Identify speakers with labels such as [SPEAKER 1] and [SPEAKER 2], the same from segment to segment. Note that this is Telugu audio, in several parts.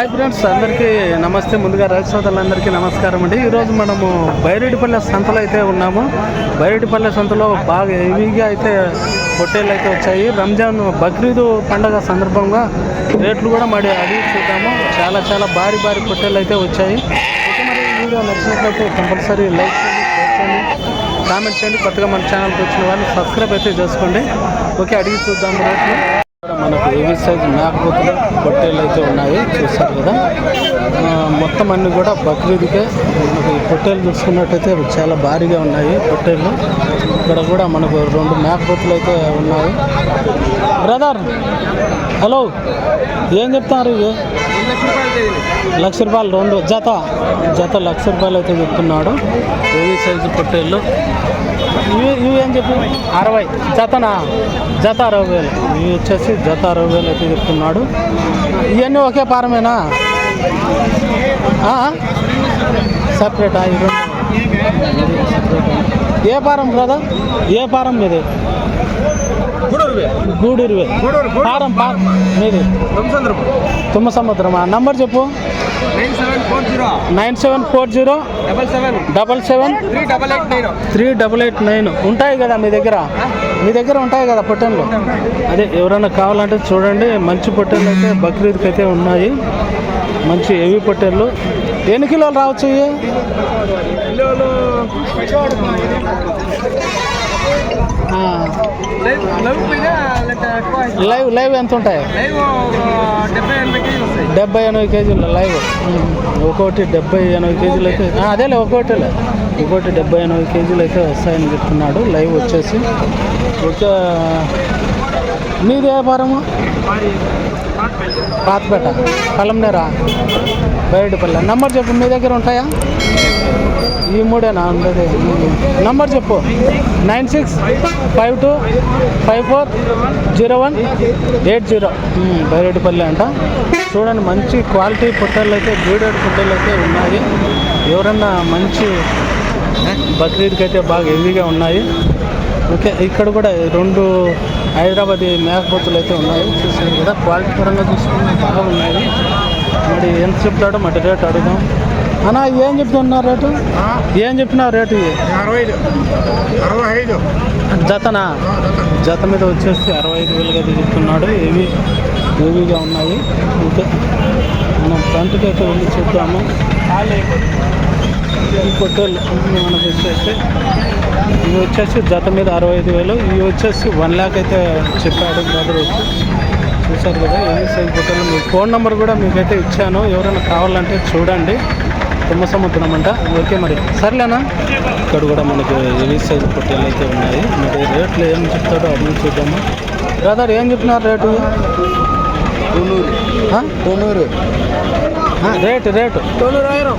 [SPEAKER 1] హాయ్ ఫ్రెండ్స్ అందరికీ నమస్తే. ముందుగా రైతు సోదరులందరికీ నమస్కారం అండి. ఈరోజు మనము బైరెడ్డిపల్లె సంతలో అయితే ఉన్నాము. బైరెడ్డిపల్లె సంతలో బాగా హెవీగా అయితే హోటళ్ళు అయితే వచ్చాయి. రంజాన్ బక్రీదు పండగ సందర్భంగా రేట్లు కూడా మరి అడిగి చూద్దాము. చాలా చాలా భారీ భారీ హోటళ్ళు అయితే వచ్చాయి. మరి వీడియో నచ్చినట్లయితే కంపల్సరీ లైక్ చేయండి కామెంట్ చేయండి. కొత్తగా మన ఛానల్కి వచ్చిన వాళ్ళు సబ్స్క్రైబ్ అయితే చేసుకోండి. ఓకే అడిగి చూద్దాం రేట్లు. మనకు ఏవి సైజ్ మేకపోతులు పొట్టేళ్ళు అయితే ఉన్నాయి చూస్తారు కదా. ఆ, మొత్తం అన్ని కూడా బక్రీద్కే. మనకు పొట్టేలు చూసుకున్నట్టయితే చాలా భారీగా ఉన్నాయి పొట్టేళ్ళు. ఇక్కడ కూడా మనకు రెండు మేకపోతులు అయితే ఉన్నాయి. బ్రదర్ హలో ఏం చెప్తారు ఇవి? లక్ష రూపాయలు రెండు. జత. జత లక్ష రూపాయలు అయితే చెప్తున్నాడు. ఏవి సైజు పొట్టేళ్ళు. ఇవి ఏం చెప్పి? అరవై. జతనా? జత అరవై వేలు. ఇవి వచ్చేసి జత అరవై వేలు అయితే చెప్తున్నాడు. ఇవన్నీ ఒకే పారమేనా? సపరేటా? ఈ రెండు. ఏ పారం బ్రదర్? ఏ పారం మీది? గూడూరువే. పారం పారం. మీది? తుమ్మ సముద్రమా నంబర్ చెప్పు.
[SPEAKER 2] Nine seven four zero. Double seven.
[SPEAKER 1] Double seven.
[SPEAKER 2] Three double eight nine.
[SPEAKER 1] Three double eight nine. ఉంటాయి కదా మీ దగ్గర? మీ దగ్గర ఉంటాయి కదా పొట్టెన్లు? అదే ఎవరైనా కావాలంటే చూడండి. మంచి పొట్టెన్లు అయితే బక్రీద్కి అయితే ఉన్నాయి. మంచి హెవీ పొట్టెళ్ళు ఎన్ని కిలోలు రావచ్చు ఇవి?
[SPEAKER 2] లైవ్ లైవ్
[SPEAKER 1] ఎంత ఉంటాయి?
[SPEAKER 2] లైవ్ డెబ్బై ఎనభై కేజీలు
[SPEAKER 1] లైవ్. ఒక్కొక్కటి డెబ్బై ఎనభై కేజీలు అయితే అదేలే ఒక్కొక్కటిలే ఒక్కొక్కటి డెబ్బై ఎనభై కేజీలు అయితే వస్తాయని చెప్తున్నాడు. లైవ్ వచ్చేసి. ఒక మీది వ్యాపారము పాతపేట. పల్లంనేరా బయటపల్లె నంబర్ చెప్పు మీ దగ్గర ఉంటాయా? ఈ మూడేనా ఉండేది నంబర్ చెప్పు. Nine six five two five four zero one eight zero Baireddipalli అంట. చూడండి మంచి క్వాలిటీ పుట్టలు అయితే బ్రీడెడ్ పుట్టలు అయితే ఉన్నాయి. ఎవరన్నా మంచి బక్రీద్కి అయితే బాగా హెవీగా ఉన్నాయి. ఓకే ఇక్కడ కూడా రెండు హైదరాబాద్ మేకపోతులు అయితే ఉన్నాయి. చూసాను కదా క్వాలిటీ పరంగా చూసుకుంటే బాగా ఉన్నాయి మరి ఎంత చెప్తాడో మరి రేటు అడుగుదాం. అన్న ఏం చెప్తున్నారు రేటు? ఏం చెప్పినావు రేటు జతనా? జత. మీద వచ్చేసి అరవై ఐదు వేలుగా అయితే చెప్తున్నాడు ఏవి ఏవిగా ఉన్నాయి? ఓకే. మనం ఫ్రంట్కి అయితే వెళ్ళి చూద్దాము. ఈ పొట్టేళ్ళు మనకు వచ్చేసి ఇవి వచ్చేసి జత మీద అరవై ఐదు వేలు. ఇవి వచ్చేసి వన్ ల్యాక్ అయితే చెప్పాడు బ్రదర్ వచ్చి చూశారు కదా ఏమి సైజ్ పొట్టేళ్ళు మీ ఫోన్ నెంబర్ కూడా మీకైతే ఇచ్చాను. ఎవరైనా కావాలంటే చూడండి. తుమ్మ సముద్రం అంట ఓకే మరి. సర్లేనా? ఇక్కడ కూడా మనకి ఎవి సైజ్ పొట్టేళ్ళు అయితే ఉన్నాయి. మరి రేట్లు ఏం చెప్తాడో అడిగి చూద్దాము? బ్రదర్ ఏం చెప్తున్నారు రేటు?
[SPEAKER 2] తొన్నూరు
[SPEAKER 1] రేటు రేటు.
[SPEAKER 2] తొన్నూరు ఆయిరం.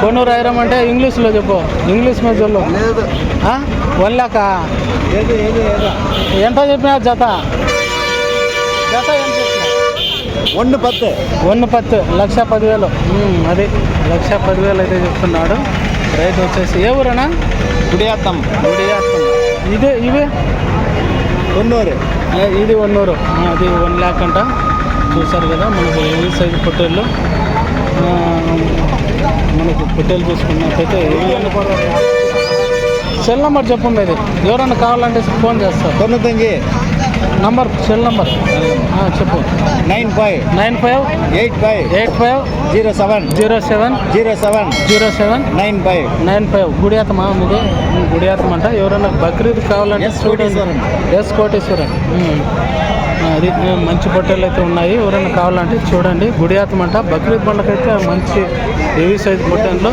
[SPEAKER 1] కొన్నూరు ఐరం అంటే ఇంగ్లీష్లో చెప్పు. ఇంగ్లీష్
[SPEAKER 2] లేదు.
[SPEAKER 1] వన్
[SPEAKER 2] ఏదో
[SPEAKER 1] ఎంత చెప్పినా జత? జత
[SPEAKER 2] ఒండు పత్తు.
[SPEAKER 1] వన్ పత్తు లక్ష పదివేలు. అది లక్ష పదివేలు అయితే చెప్తున్నాడు. రేట్ వచ్చేసి ఏ ఊరనా
[SPEAKER 2] గుడియాత్తం.
[SPEAKER 1] గుడియాత్తం. ఇది ఇవి?
[SPEAKER 2] తొన్నూరు
[SPEAKER 1] ఏ, ఇది ఆ, అది వన్ ల్యాక్ అంట. చూసారు కదా మనకు ఏ సైజు పొట్టేళ్ళు? మనకు పొట్టేలు చూసుకున్నట్టయితే సెల్ నెంబర్ చెప్పు మీది ఎవరన్నా కావాలంటే ఫోన్ చేస్తారు.
[SPEAKER 2] తొమ్మిది
[SPEAKER 1] నంబర్ సెల్ నెంబర్. చెప్పు.
[SPEAKER 2] Nine five.
[SPEAKER 1] Nine five.
[SPEAKER 2] Eight five.
[SPEAKER 1] Eight five.
[SPEAKER 2] Zero seven.
[SPEAKER 1] Zero seven.
[SPEAKER 2] Zero seven.
[SPEAKER 1] Zero seven.
[SPEAKER 2] Nine five.
[SPEAKER 1] Nine five. గుడియాతమా మీది? గుడియాతం అంట. ఎవరైనా బక్రీద్ కావాలంటే
[SPEAKER 2] కోటేశ్వరన్.
[SPEAKER 1] ఎస్ కోటేశ్వరన్ ఉమ్. అది మంచి పొట్టేలు అయితే ఉన్నాయి. ఎవరైనా కావాలంటే చూడండి. గుడియాతం అంట. బక్రీద్ పండుగ మంచి హెవీ సైజ్ పొట్టేళ్ళు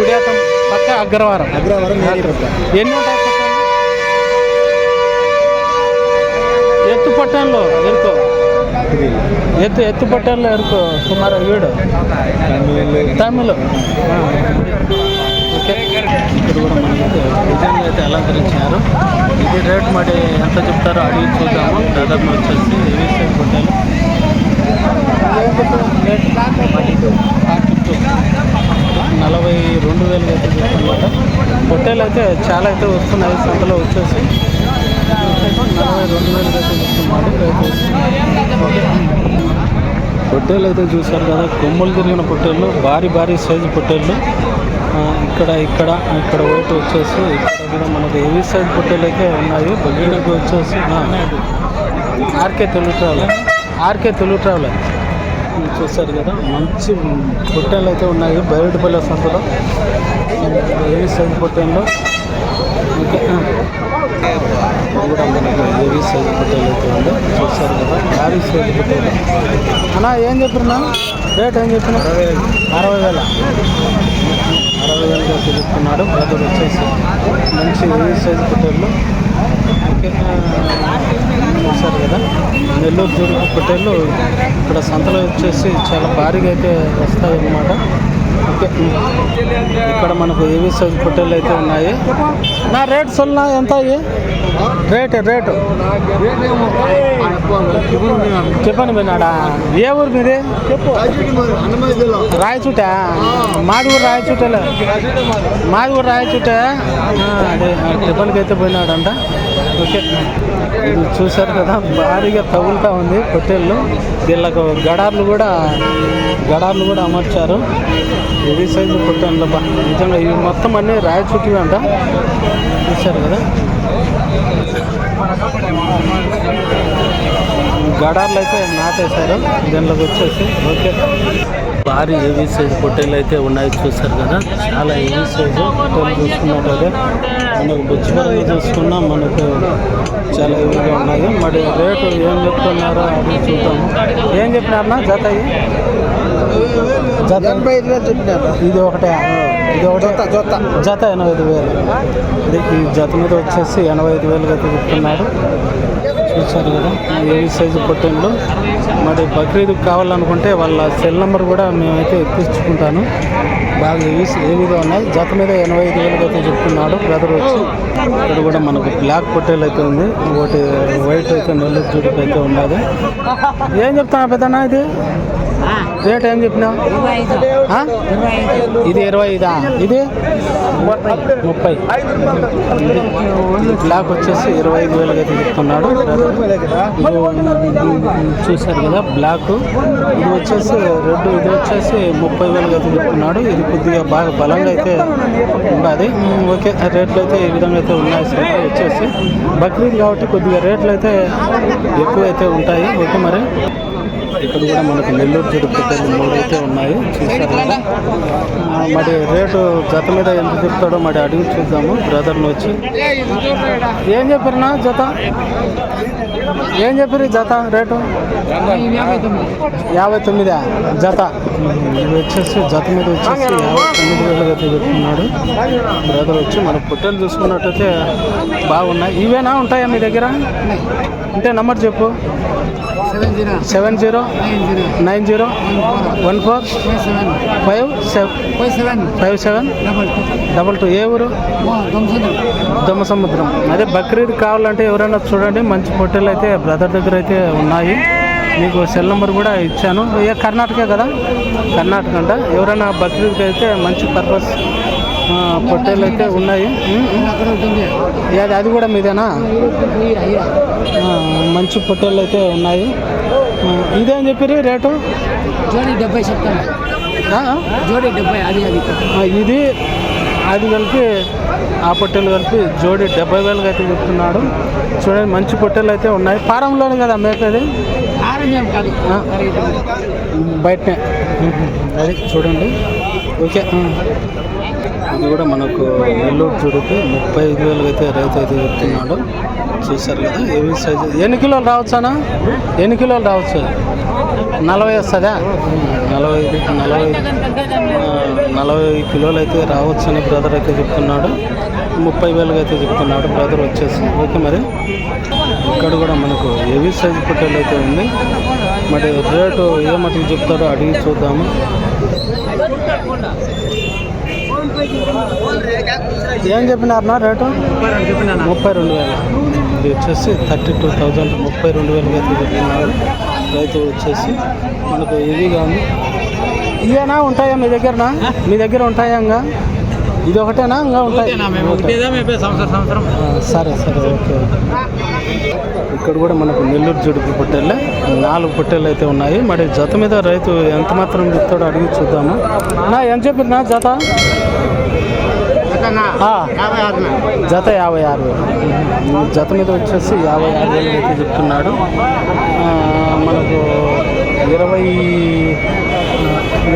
[SPEAKER 1] గుడియాతం పక్క అగ్రవారం.
[SPEAKER 2] అగ్రవారం.
[SPEAKER 1] ఎన్ని ఉంటాయి? పొట్టేళ్ళు ఎరుకో. ఎత్తు ఎత్తు పొట్టేళ్ళు ఎరుకో. సుమారు వీడు తమిళ్. ఓకే. ఇక్కడ కూడా మనకి డిజైన్ అయితే అలంకరించారు ఇది రేట్ మరి ఎంత చెప్తారో అడిగి చూద్దాము. దాదాపు వచ్చేసి ఏవి పొట్టేలు నలభై రెండు వేలు అయితే చెప్తున్నమాట పొట్టేలు అయితే చాలా అయితే వస్తున్నాయి. సంతలో వచ్చేసి పొట్టేళ్ళు రెండు అయితే చెప్తున్నాడు అయితే చూశారు కదా కొమ్ములు తిరిగిన పొట్టేళ్ళు భారీ భారీ సైజు పొట్టేళ్ళు. ఆ, ఇక్కడ ఇక్కడ ఇక్కడ ఒకటి వచ్చేసి ఇక్కడ మనకి ఏవి హెవీ సైజ్ పొట్టేళ్ళకే అయితే ఉన్నాయి. బగ్గీడికి వచ్చేసి R K Telugu traveller R K Telugu traveller చూస్తారు కదా మంచి పొట్టేళ్ళు అయితే ఉన్నాయి బయటపల్లె సంతలో. హెవీ సైజ్ పొట్టేళ్ళు. ఓకే ఆ. ఇది సైజ్ పొట్టేలు అయితే ఉంది చూస్తారు కదా భారీ సైజ్ పొట్టేలు అన్నా ఏం చెప్పినా రేట్ ఏం చెప్పిన అరవై వేల. అరవై వేలుగా తెలుపుతున్నాడు బ్రదర్ వచ్చేసి మంచి హెవీ సైజ్ పొట్టేళ్ళు. ఓకే. చూశారు కదా? నెల్లూరు జూడు పొట్టేళ్ళు ఇక్కడ సంతలో వచ్చేసి చాలా భారీగా అయితే వస్తాయి అన్నమాట ఇక్కడ మనకు ఏవి సైజ్ పొట్టెలు అయితే ఉన్నాయి? నా రేట్ సొల్నా? ఎంత అయ్యి? Rate rate. చెప్పండి మీనాడా ఏ ఊరు మీది? రాయచూట? మాది కూడా రాయచూటలే. మాది కూడా రాయచూటే. అదే టిఫన్కి అయితే పోయినాడంట. ఓకే. ఇది చూశారు కదా భారీగా తగులుతూ ఉంది పొట్టేళ్ళు వీళ్ళకు గడార్లు కూడా గడార్లు కూడా అమర్చారు. ఇది సైజు పొట్టేళ్ళు నిజంగా ఇవి మొత్తం అన్నీ రాయచూటివి అంట. చూశారు కదా? గడార్లు అయితే నాటేశారు. దీనిలోకి వచ్చేసి ఓకే. భారీ హెవీ సైజ్ పొట్టేలు అయితే ఉన్నాయి చూస్తారు కదా. చాలా హెవీ సైజు పొట్టేలు చూసుకున్నట్టయితే మనకు బుచ్చిపరంగా చూసుకున్నా మనకు చాలా హెవీగా ఉన్నాయి. మరి రేటు ఏం చెప్తున్నారో అది చూద్దాము ఏం చెప్పినారన్నా జత? జత
[SPEAKER 2] ఎనభై ఐదు వేలు చెప్పినారు.
[SPEAKER 1] ఇది ఒకటే. ఇది ఒకటే.
[SPEAKER 2] జత జత
[SPEAKER 1] జత ఎనభై ఐదు వేలు. ఈ జత మీద వచ్చేసి ఎనభై ఐదు వేలుగా చెప్తున్నారు. చూశారు కదా ఏ సైజు పొట్టేళ్ళు. మరి బక్రీద్ కావాలనుకుంటే వాళ్ళ సెల్ నెంబర్ కూడా మేమైతే ఎక్కించుకుంటాను బాగా యూస్ ఏ విధంగా ఉన్నాయి? జత మీద ఎనభై ఐదు వేలకు అయితే చెప్తున్నాడు బ్రదర్ వచ్చి. ఇక్కడ కూడా మనకు బ్లాక్ పొట్టేలు అయితే ఉంది. ఒకటి వైట్ అయితే నెల్లూరు జుడికి అయితే ఉన్నది. ఏం చెప్తాను పెద్దనా ఇది? రేట్ ఏం చెప్పినా? ఆ? ఇది ఇరవై ఐదా? ఇది? ముప్పై. బ్లాక్ వచ్చేసి ఇరవై ఐదు వేలుగా అయితే చెప్తున్నాడు చూశారు కదా బ్లాక్. ఇది వచ్చేసి రెడ్ ఇది వచ్చేసి ముప్పై వేలుగా అయితే చెప్తున్నాడు. ఇది కొద్దిగా బాగా బలంగా అయితే ఉమ్, ఓకే రేట్లు అయితే ఈ విధంగా అయితే ఉన్నాయి సార్. వచ్చేసి బక్రీద్ కాబట్టి కొద్దిగా రేట్లు అయితే ఎక్కువ అయితే ఉంటాయి. ఓకే మరి. ఇక్కడ కూడా మనకు నెల్లూరు తిరుపతి పెట్టెలు మూడు అయితే ఉన్నాయి చూసారు మరి రేటు జత మీద ఎంత చెప్తాడో మరి అడిగి చూద్దాము. బ్రదర్ని వచ్చి. ఏం చెప్పారునా జత? ఏం చెప్పారు జత రేటు? యాభై తొమ్మిదా? జత. వచ్చేసి జత మీద వచ్చేసి యాభై తొమ్మిది వేలుగా అయితే చెప్తున్నాడు. బ్రదర్ వచ్చి మన పుట్టలు చూసుకున్నట్టయితే బాగున్నాయి. ఇవేనా ఉంటాయా మీ దగ్గర? అంటే నంబర్ చెప్పు.
[SPEAKER 2] Seven zero. Nine zero.
[SPEAKER 1] One four. Five seven.
[SPEAKER 2] Five seven. Double two.
[SPEAKER 1] ఏ ఊరు? దొమ్మ సముద్రం అదే బక్రీద్ కావాలంటే ఎవరైనా చూడండి. మంచి పొట్టెలు అయితే బ్రదర్ దగ్గర అయితే ఉన్నాయి. మీకు సెల్ నెంబర్ కూడా ఇచ్చాను. ఏ కర్ణాటక కదా? కర్ణాటక అంట. ఎవరైనా బక్రీద్కి అయితే మంచి పర్పస్ పొట్టేలు అయితే ఉన్నాయి. ఏది అది కూడా మీదేనా? మంచి పొట్టేలు అయితే ఉన్నాయి. ఇదేం చెప్పారు రేటు?
[SPEAKER 2] జోడీ డెబ్బై చెప్తాను? జోడీ డెబ్బై అది అది.
[SPEAKER 1] ఇది అది కలిపి ఆ పొట్టెలు కలిపి జోడి డెబ్బై వేలుగా అయితే చెప్తున్నాడు చూడండి మంచి పొట్టెలు అయితే ఉన్నాయి. ఫారంలోనే కదా మేపేది
[SPEAKER 2] ఆరోగ్యం కాదు.
[SPEAKER 1] ఆ. బయటనే. అది చూడండి. ఓకే. ఇది కూడా మనకు నెల్లూరు చూడికి ముప్పై ఐదు వేలకు అయితే రైతు అయితే చెప్తున్నాడు. చూసారు కదా ఏవి సైజు? ఎన్ని కిలోలు రావచ్చానా ఎన్ని కిలోలు రావచ్చు? నలభై వస్తుందా? నలభై ఐదు నలభై నలభై కిలోలు అయితే రావచ్చు అని బ్రదర్ అయితే చెప్తున్నాడు. ముప్పై వేలుగా అయితే చెప్తున్నాడు బ్రదర్ వచ్చేసి. ఓకే మరి? ఇక్కడ కూడా మనకు ఏవి సైజు పొట్టేలు అయితే ఉంది. మరి రేటు ఏ మటుకు చెప్తాడో అడిగి చూద్దాము. ఏం చెప్పినారన్నా రేటు? ముప్పై రెండు వేలు. ఇది వచ్చేసి థర్టీ టూ థౌజండ్. ముప్పై రెండు వేలుగా అయితే చెప్తున్నారు రైతు వచ్చేసి మనకు హెవీగా ఉంది. ఇవేనా ఉంటాయా మీ దగ్గరనా? మీ దగ్గర ఉంటాయా ఇంకా? ఇది ఒకటేనా ఇంకా ఉంటాయి సరే సరే ఓకే. ఇక్కడ కూడా మనకు నెల్లూరు జుడుపు పొట్టేళ్ళే. నాలుగు పొట్టేళ్ళు అయితే ఉన్నాయి. మరి జత మీద రైతు ఎంత మాత్రం చెప్తాడో అడిగి చూద్దాము. నా ఎంత చెప్పిన జత? జత యాభై ఆరు వేలు జత మీద వచ్చేసి యాభై ఆరు వేలు అయితే చెప్తున్నాడు. మనకు ఇరవై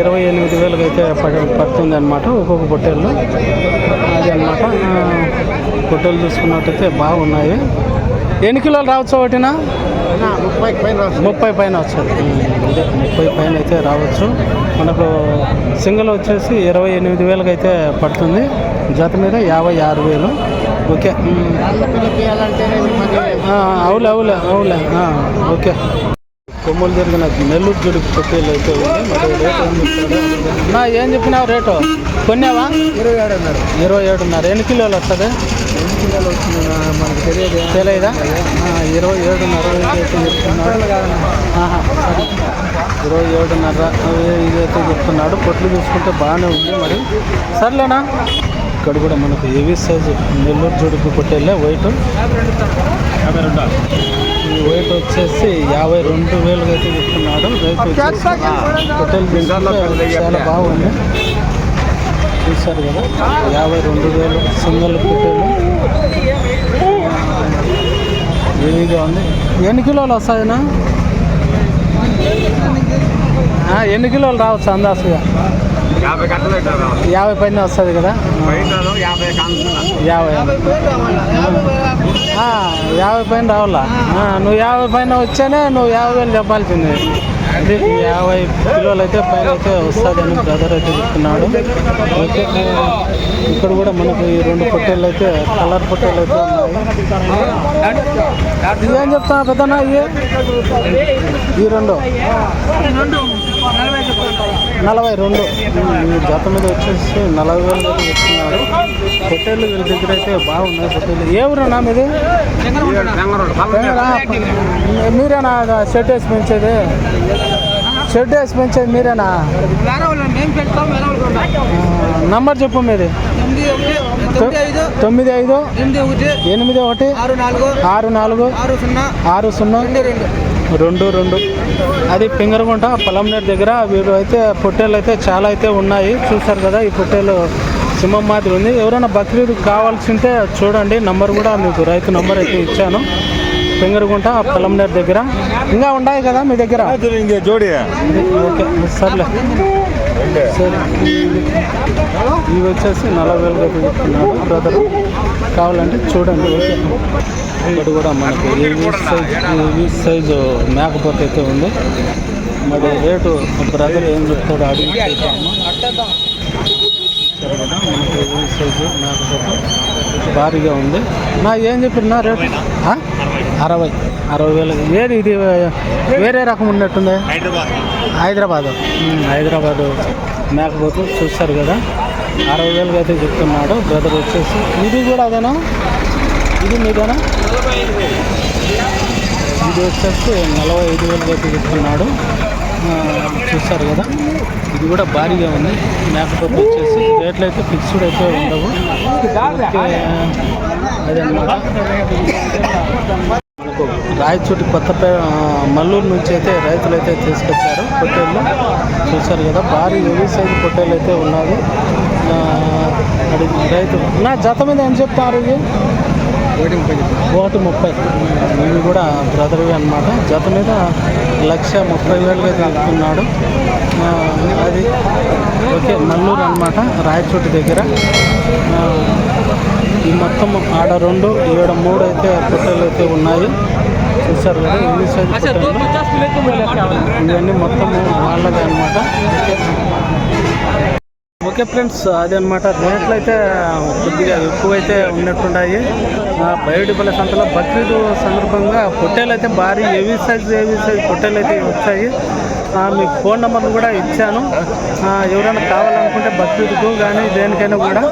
[SPEAKER 1] ఇరవై ఎనిమిది వేలకు అయితే పడ- పడుతుంది అనమాట ఒక్కొక్క పొట్టేళ్ళు. అది అనమాట పొట్టేలు చూసుకున్నట్టయితే బాగున్నాయి. ఎన్ని కిలోలు రావచ్చు ఒకటినా
[SPEAKER 2] ముప్పై పైన
[SPEAKER 1] ముప్పై పైన వచ్చారు ముప్పై పైన అయితే రావచ్చు. మనకు సింగిల్ వచ్చేసి ఇరవై ఎనిమిది వేలకు అయితే పడుతుంది. జత మీద యాభై ఆరు వేలు. ఓకే. అవులే అవులే అవులే. ఓకే. కొమ్ములు జరిగిన నెల్లూరు జుడికి పొట్టేలు అయితే ఉంది మరి రేట్ ఏం నా ఏం చెప్పినావు రేటు? కొన్నావా?
[SPEAKER 2] ఇరవై ఏడు ఉన్నారు
[SPEAKER 1] ఇరవై ఏడున్నర. ఎన్ని కిలోలు వస్తుంది?
[SPEAKER 2] ఎన్ని కిలోలు వస్తుంది మనకు తెలియదు?
[SPEAKER 1] తెలియదా ఇరవై ఏడున్నర చెప్తున్నాడు ఇరవై ఏడున్నర ఇదైతే చెప్తున్నాడు. పొట్లు చూసుకుంటే బాగానే ఉంది మరి. సర్లేనా? ఇక్కడ కూడా మనకు హెవీ సైజు నెల్లూరు జుడుకు కొట్టేళ్ళే వైట్ ఈ వైట్ వచ్చేసి యాభై రెండు వేలుగా అయితే చెప్తున్నాడు. చూసుకుంటే చాలా బాగుంది. చూశారు కదా యాభై రెండు వేలు సింగల్ పొట్టేలు హెవీగా ఉంది? ఎన్ని కిలోలు వస్తాయినా ఆ, ఎన్ని కిలోలు రావచ్చు అందాసుగా
[SPEAKER 2] యాభై
[SPEAKER 1] పైన వస్తుంది కదా?
[SPEAKER 2] యాభై
[SPEAKER 1] యాభై. పైన రావాలా? నువ్వు యాభై పైన వచ్చానే నువ్వు యాభై వేలు చెప్పాల్సింది. యాభై కిలోలు అయితే పైన అయితే వస్తుందని బ్రదర్ అయితే చెప్తున్నాడు. ఇక్కడ కూడా మనకు ఈ రెండు పొట్టేళ్ళు అయితే కలర్ పొట్టేళ్ళు అయితే ఉన్నాయి. ఇదేం చెప్తా పెద్దనా ఇవి? ఈ రెండు. నలభై రెండు. ఈ జత మీద వచ్చేసి నలభై వేలు అయితే చెప్తున్నారు పొట్టేళ్ళు వీళ్ళ దగ్గర అయితే బాగున్నాయి హోటల్ ఏ ఊరన్నా మీది? మీరేనా? షెడ్ వేసి పెంచేది. షెడ్ వేసి పెంచేది మీరేనా? నంబర్ చెప్పు మీది.
[SPEAKER 2] తొమ్మిది ఐదు ఎనిమిది ఒకటి ఆరు నాలుగు
[SPEAKER 1] ఆరు నాలుగు
[SPEAKER 2] ఆరు సున్నా
[SPEAKER 1] ఆరు సున్నా
[SPEAKER 2] రెండు రెండు.
[SPEAKER 1] అది పింగరగుంట పొలంనేరు దగ్గర వీరు అయితే పొట్టేలు అయితే చాలా అయితే ఉన్నాయి. చూసారు కదా ఈ పొట్టేలు సింహం మాదిరి ఉంది. ఎవరైనా బక్రీద్ కావాల్సింటే చూడండి. నంబర్ కూడా మీకు రైతు నంబర్ అయితే ఇచ్చాను. పింగరగుంట పొలంనేరు దగ్గర. ఇంకా ఉన్నాయి కదా మీ దగ్గర? ఓకే సర్లే. సరే ఇవి వచ్చేసి నలభై వేలు అయితే చెప్తున్నాడు బ్రదర్. కావాలంటే చూడండి ఓకే. ఇక్కడ కూడా మనకు ఏవి సైజ్ ఏవి సైజు మేకపోతే అయితే ఉంది. మరి రేటు బ్రదర్ ఏం చెప్తాడో అడిగి మనకు ఏవి సైజు మేకపోతే భారీగా ఉంది. నా ఏం చెప్పారు నా రేటు? అరవై. అరవై వేలు. ఏది ఇది వేరే రకం ఉన్నట్టుంది? హైదరాబాదు. హైదరాబాద్. హైదరాబాద్ మేకపోతు చూస్తారు కదా. అరవై వేలుగా అయితే చెప్తున్నాడు. బ్రదర్ వచ్చేసి ఇది కూడా అదేనా? ఇది మీదేనా? ఇది వచ్చేసి నలభై ఐదు వేలుగా అయితే చెప్తున్నాడు. చూస్తారు కదా. ఇది కూడా భారీగా ఉంది. మేకపోతు వచ్చేసి రేట్లు అయితే ఫిక్స్డ్ అయితే ఉండవు. అదే రాయచోటి కొత్తపే ఆ, మల్లూరు నుంచి అయితే రైతులు అయితే తీసుకొచ్చారు పొట్టేళ్ళు చూశారు కదా భారీ హెవీ సైజు పొట్టేళ్ళు అయితే ఉన్నది రైతు నా జత మీద ఏం చెప్తారు ఇవి ఒకటి ముప్పై ఇవి కూడా బ్రదర్వి అనమాట జత మీద లక్ష ముప్పై వేలుగా ఆ, అది ఓకే మల్లూరు అనమాట రాయచోటి దగ్గర. ఈ మొత్తం ఆడ రెండు ఈడ మూడు అయితే పొట్టేలు అయితే ఉన్నాయి. చూసారు కదా ఎన్ని సైజు పొట్టేలు. ఇవన్నీ మొత్తం వాళ్ళదే అనమాట ఓకే ఫ్రెండ్స్ అదే అనమాట రేట్లు అయితే కొద్దిగా ఎక్కువైతే ఉన్నట్టున్నాయి. ఆ, బయోడిపల్లి సంతలో బక్రీద్ సందర్భంగా పొట్టేలు అయితే భారీ హెవీ సైజ్ హెవీ సైజ్ పొట్టేలు అయితే వచ్చాయి. మీకు ఫోన్ నెంబర్లు కూడా ఇచ్చాను. ఎవరైనా కావాలనుకుంటే బక్రీద్కు కానీ దేనికైనా కూడా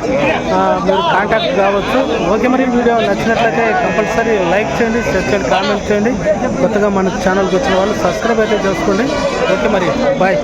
[SPEAKER 1] మీరు కాంటాక్ట్ కావచ్చు. ఓకే మరి వీడియో నచ్చినట్లయితే కంపల్సరీ లైక్ చేయండి షేర్ చేయండి కామెంట్ చేయండి. కొత్తగా మన ఛానల్కి వచ్చిన వాళ్ళు సబ్స్క్రైబ్ అయితే చేసుకోండి. ఓకే మరి బాయ్.